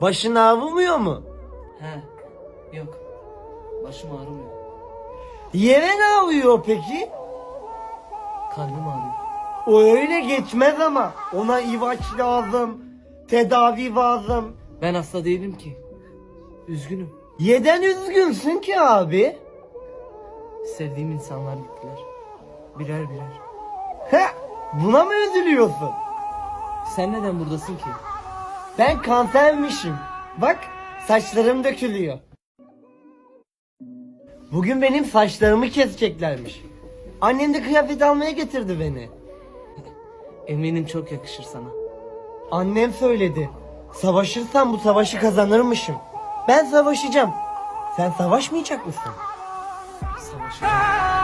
Başın ağrımıyor mu? He. Yok. Başım ağrımıyor. Yere ne ağrıyor peki? Kalbim ağrıyor. O öyle geçmez ama. Ona ilaç lazım. Tedavi lazım. Ben hasta değilim ki. Üzgünüm. Yeden üzgünsün ki abi. Sevdiğim insanlar gittiler. Birer birer. He, buna mı üzülüyorsun? Sen neden buradasın ki? Ben kansermişim. Bak saçlarım dökülüyor. Bugün benim saçlarımı keseceklermiş. Annem de kıyafet almaya getirdi beni. Eminim çok yakışır sana. Annem söyledi. Savaşırsam bu savaşı kazanırmışım. Ben savaşacağım. Sen savaşmayacak mısın? Savaşacağım.